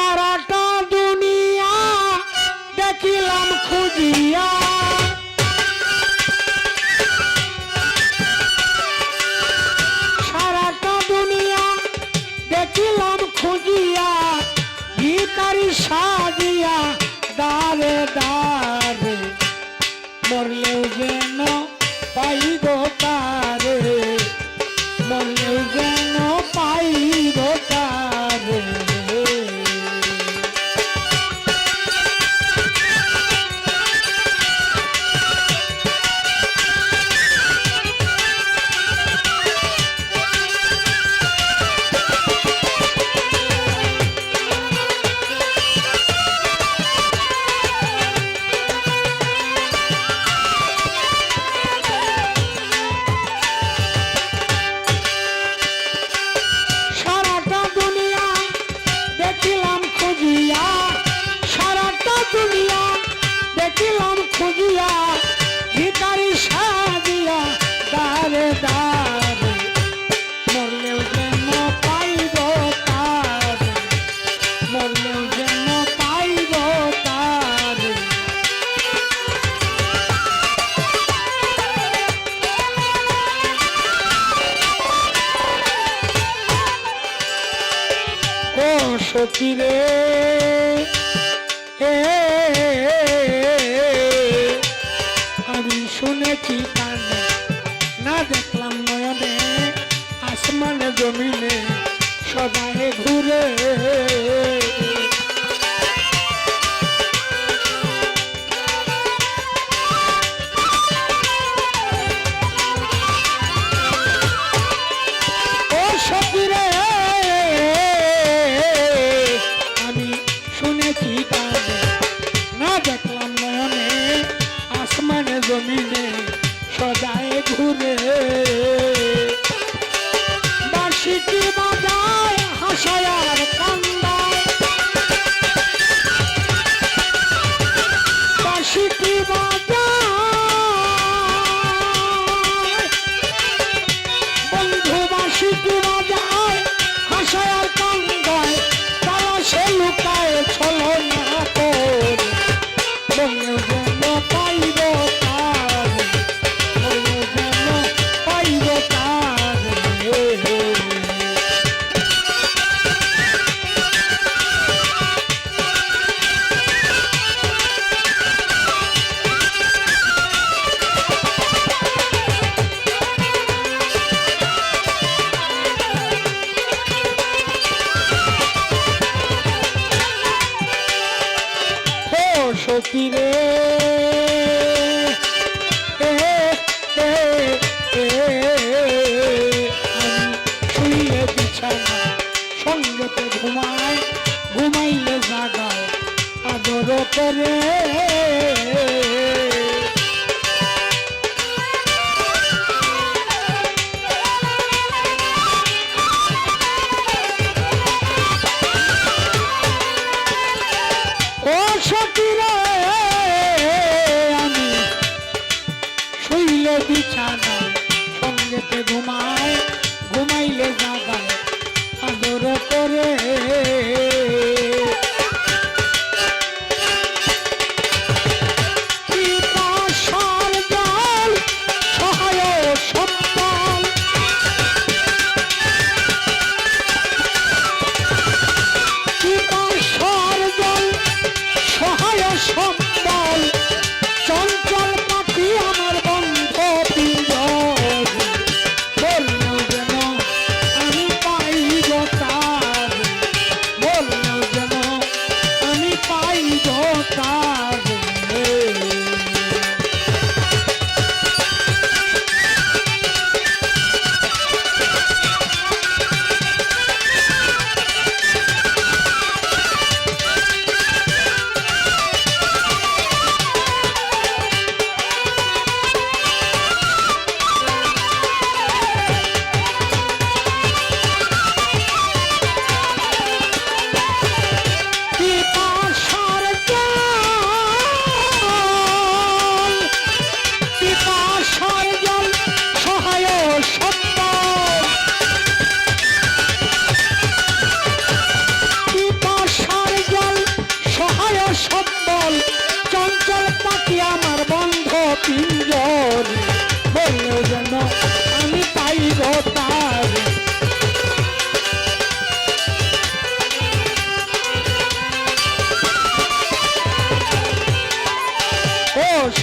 সারাটা দুনিয়া দেখিলাম খুঁজিয়া। সারাটা দুনিয়া দেখিলাম খুঁজিয়া ভিকারি সাজিয়া দারে দা রে আমি শুনেছি কান্দে না দেখলাম নয়নে আসমানে জমিনে সবাই ঘুরে। শিখি বাজা বন্ধু বা শিখি বাজায় হাসায় আর কান্দায়, তারা সে লুকায় ছলনা করে। বন্ধু, পাইব বিছানায় সঙ্গেতে ঘুমায় ঘুমাইলে যায়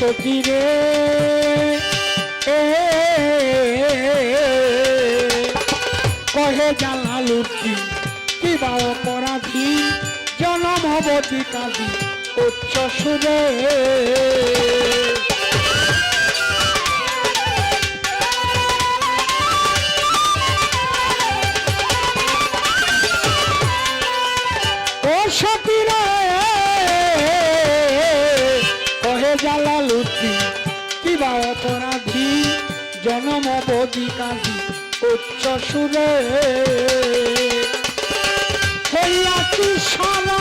সখী রে? কহে জালালুদ্দি কিবা অপরাধী? জনম হবতী কাজী উচ্চ সুরে। জনম বদি কাজি উচ্চ সুরে হইয়া তুষারা